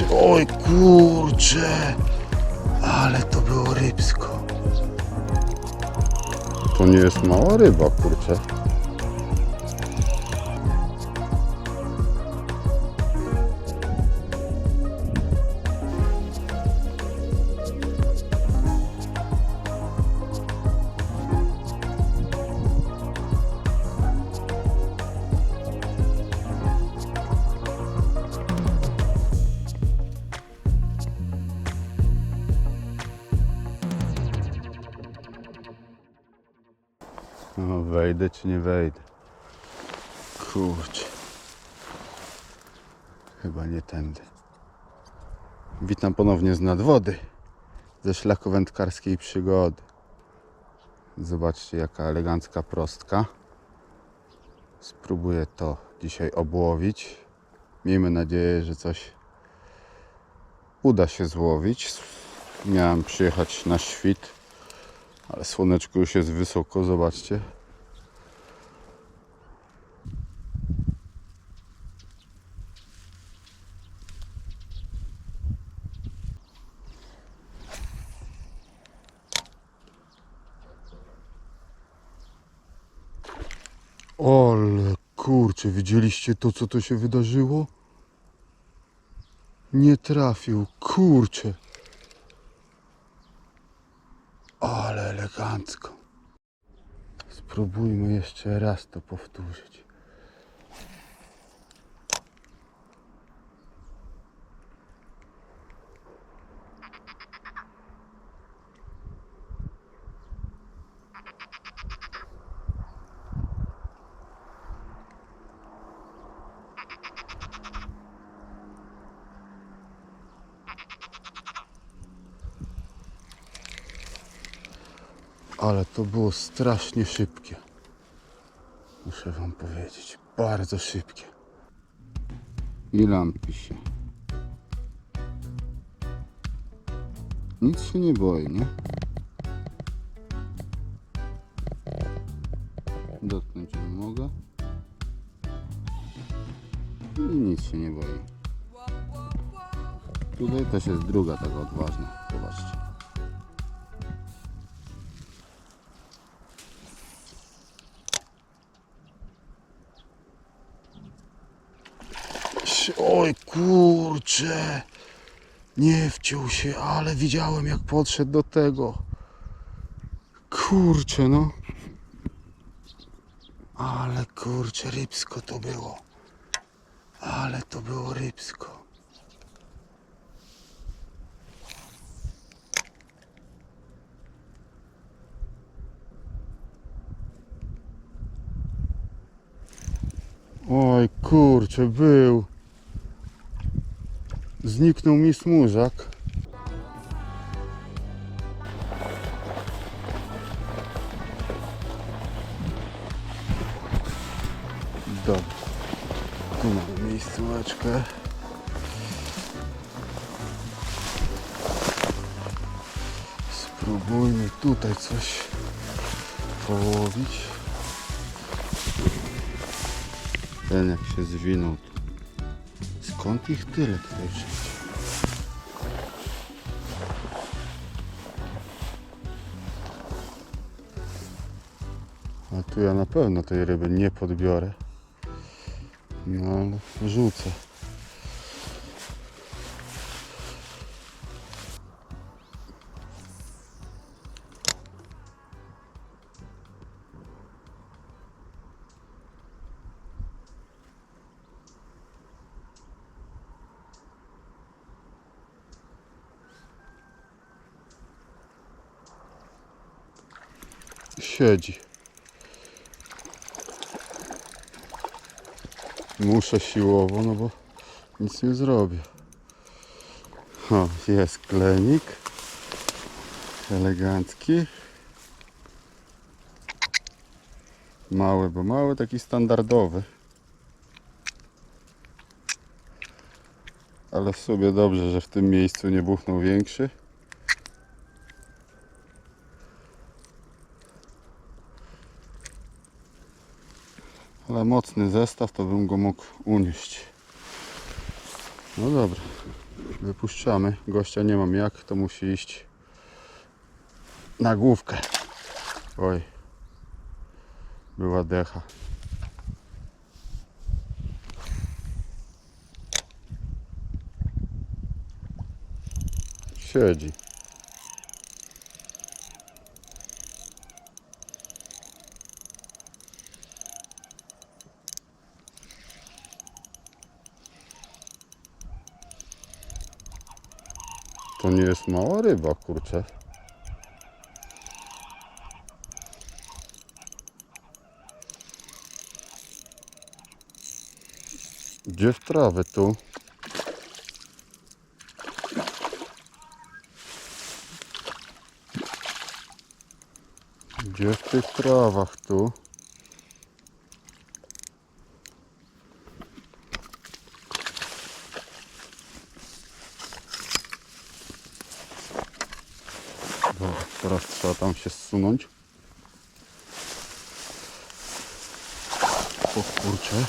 Szy- Oj kurcze, ale to było rybsko. To nie jest mała ryba, kurczę. Wejdę czy nie wejdę? Kurczę. Chyba nie tędy. Witam ponownie z nadwody. Ze szlaku wędkarskiej przygody. Zobaczcie jaka elegancka prostka. Spróbuję to dzisiaj obłowić. Miejmy nadzieję, że coś uda się złowić. Miałem przyjechać na świt, ale słoneczko już jest wysoko, zobaczcie. Ale kurczę, widzieliście to, co to się wydarzyło? Nie trafił, kurczę. Ale elegancko. Spróbujmy jeszcze raz to powtórzyć. Ale to było strasznie szybkie. Muszę wam powiedzieć. Bardzo szybkie. I lampy się. Nic się nie boi, nie? Dotknąć nie mogę. I nic się nie boi. Tutaj też jest druga taka odważna. Zobaczcie. Oj kurcze. Nie wciął się, ale widziałem jak podszedł do tego. Kurcze no. Ale kurcze, rybsko to było. Ale to było rybsko. Oj kurcze, był. Zniknął mi smużak. Dobra. Tu mamy miejscóweczkę. Spróbujmy tutaj coś połowić. Ten jak się zwinął. Skąd ich tyle tutaj wszędzie? A tu ja na pewno tej ryby nie podbiorę. No rzucę. Siedzi. Muszę siłowo, no bo nic nie zrobię. O, jest klenik. Elegancki. Mały, bo mały, taki standardowy. Ale w sobie dobrze, że w tym miejscu nie buchnął większy. Ale mocny zestaw, to bym go mógł unieść. No dobra. Wypuszczamy. Gościa nie mam jak, to musi iść na główkę. Oj. Była decha. Siedzi. Nie jest mała ryba, kurczę. Gdzie w trawę tu? Gdzie w tych trawach tu? Dobra, teraz trzeba tam się zsunąć. O kurczę.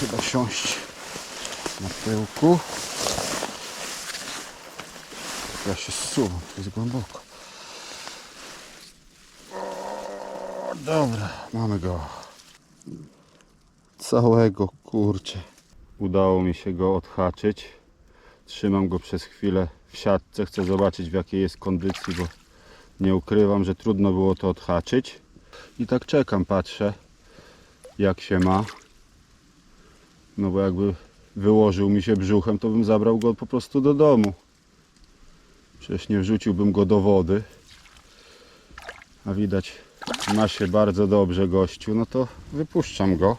Chyba siąść na tyłku. Ja się zsuwam, to jest głęboko. Dobra, mamy go. Całego kurczę. Udało mi się go odhaczyć. Trzymam go przez chwilę w siatce. Chcę zobaczyć w jakiej jest kondycji, bo nie ukrywam, że trudno było to odhaczyć. I tak czekam, patrzę jak się ma. No bo jakby wyłożył mi się brzuchem, to bym zabrał go po prostu do domu. Przecież nie wrzuciłbym go do wody. A widać, ma się bardzo dobrze gościu, no to wypuszczam go.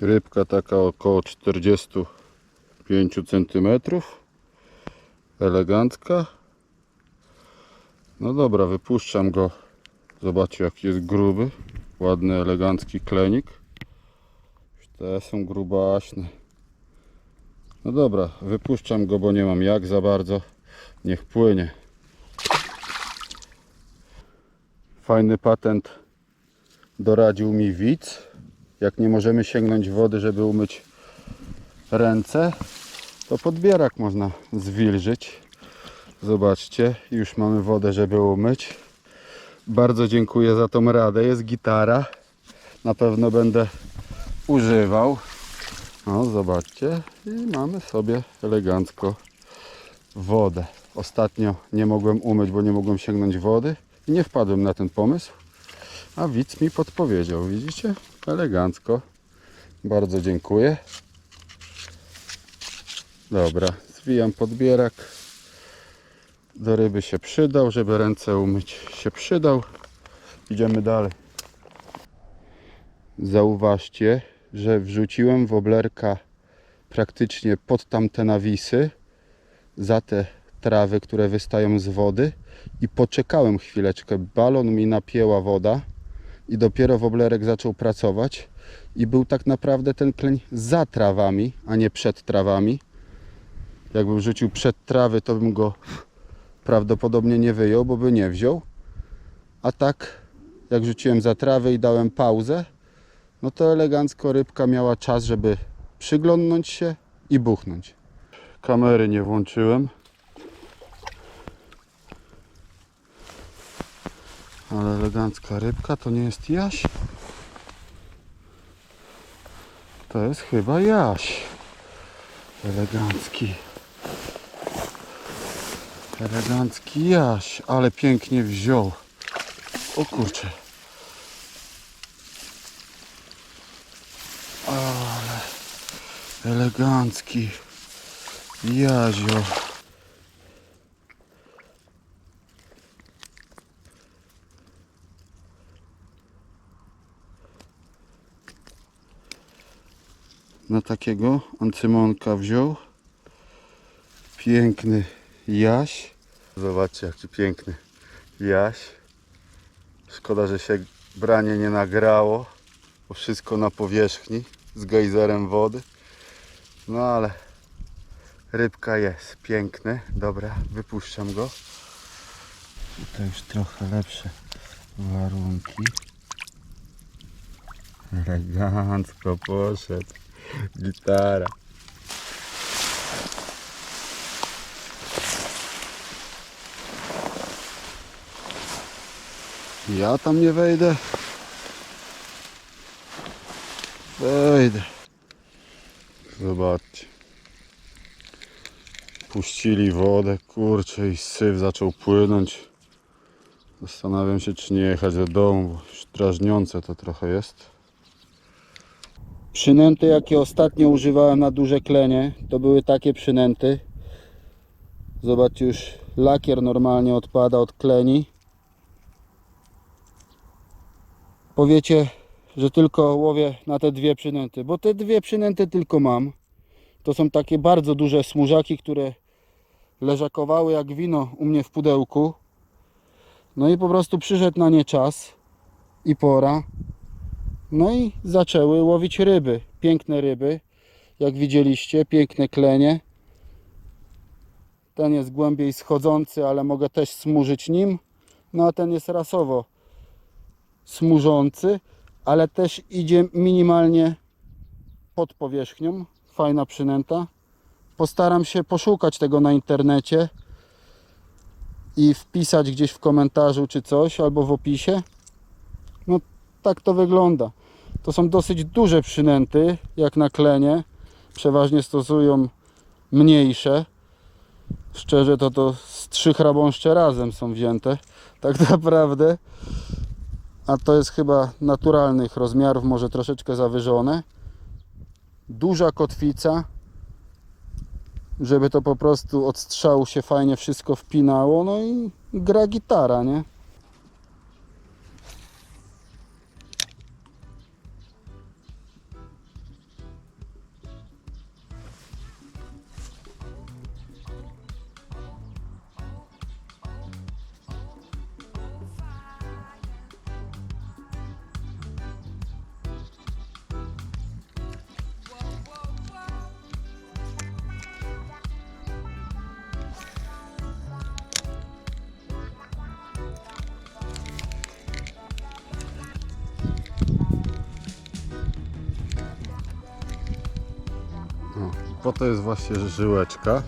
Rybka taka około 45 cm. Elegancka. No dobra, wypuszczam go. Zobaczcie jaki jest gruby. Ładny, elegancki klenik. Te są grubaśne. No dobra, wypuszczam go, bo nie mam jak za bardzo. Niech płynie. Fajny patent doradził mi widz. Jak nie możemy sięgnąć wody, żeby umyć ręce, to podbierak można zwilżyć. Zobaczcie, już mamy wodę, żeby umyć. Bardzo dziękuję za tą radę. Jest gitara. Na pewno będę używał. No, zobaczcie. I mamy sobie elegancko wodę. Ostatnio nie mogłem umyć, bo nie mogłem sięgnąć wody. I nie wpadłem na ten pomysł. A widz mi podpowiedział. Widzicie? Elegancko. Bardzo dziękuję. Dobra, zwijam podbierak. Do ryby się przydał, żeby ręce umyć się przydał. Idziemy dalej. Zauważcie, że wrzuciłem woblerka praktycznie pod tamte nawisy, za te trawy, które wystają z wody i poczekałem chwileczkę. Balon mi napięła woda i dopiero woblerek zaczął pracować i był tak naprawdę ten kleń za trawami, a nie przed trawami. Jakbym rzucił przed trawy, to bym go prawdopodobnie nie wyjął, bo by nie wziął. A tak, jak rzuciłem za trawę i dałem pauzę, no to elegancko rybka miała czas, żeby przyglądnąć się i buchnąć. Kamery nie włączyłem. Ale elegancka rybka to nie jest jaś. To jest chyba jaś. Elegancki. Elegancki jaś, ale pięknie wziął. O kurczę. Ale elegancki jazio. Na takiego ancymonka wziął. Piękny jaś. Zobaczcie jaki piękny jaś. Szkoda, że się branie nie nagrało, bo wszystko na powierzchni z gejzerem wody. No ale rybka jest piękny. Dobra, wypuszczam go. Tutaj już trochę lepsze warunki. Elegancko poszedł. Gitara. Ja tam nie wejdę. Wejdę. Zobaczcie. Puścili wodę, kurczę, i syf zaczął płynąć. Zastanawiam się, czy nie jechać do domu, bo już drażniące to trochę jest. Przynęty, jakie ostatnio używałem na duże klenie, to były takie przynęty. Zobaczcie, już lakier normalnie odpada od kleni. Powiecie, że tylko łowię na te dwie przynęty, bo te dwie przynęty tylko mam. To są takie bardzo duże smużaki, które leżakowały jak wino u mnie w pudełku. No i po prostu przyszedł na nie czas i pora. No i zaczęły łowić ryby. Piękne ryby, jak widzieliście, piękne klenie. Ten jest głębiej schodzący, ale mogę też smurzyć nim. No a ten jest rasowo smużący, ale też idzie minimalnie pod powierzchnią. Fajna przynęta. Postaram się poszukać tego na internecie i wpisać gdzieś w komentarzu czy coś, albo w opisie. No tak to wygląda. To są dosyć duże przynęty, jak na klenie. Przeważnie stosują mniejsze. Szczerze to to z trzy chrabąszcze razem są wzięte. Tak naprawdę. A to jest chyba naturalnych rozmiarów, może troszeczkę zawyżone. Duża kotwica, żeby to po prostu od strzału się fajnie wszystko wpinało. No i gra gitara, nie? Po to jest właśnie żyłeczka,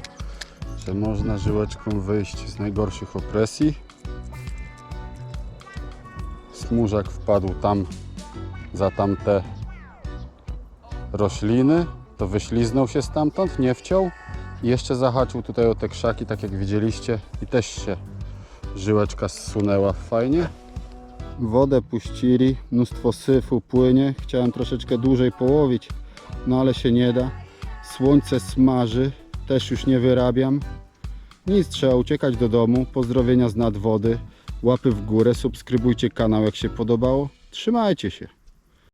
że można żyłeczką wyjść z najgorszych opresji. Smużak wpadł tam za tamte rośliny, to wyśliznął się stamtąd, nie wciął i jeszcze zahaczył tutaj o te krzaki, tak jak widzieliście i też się żyłeczka zsunęła fajnie. Wodę puścili, mnóstwo syfu płynie, chciałem troszeczkę dłużej połowić, no ale się nie da. Słońce smaży, też już nie wyrabiam. Nic, trzeba uciekać do domu. Pozdrowienia z nadwody. Łapy w górę, subskrybujcie kanał jak się podobało. Trzymajcie się.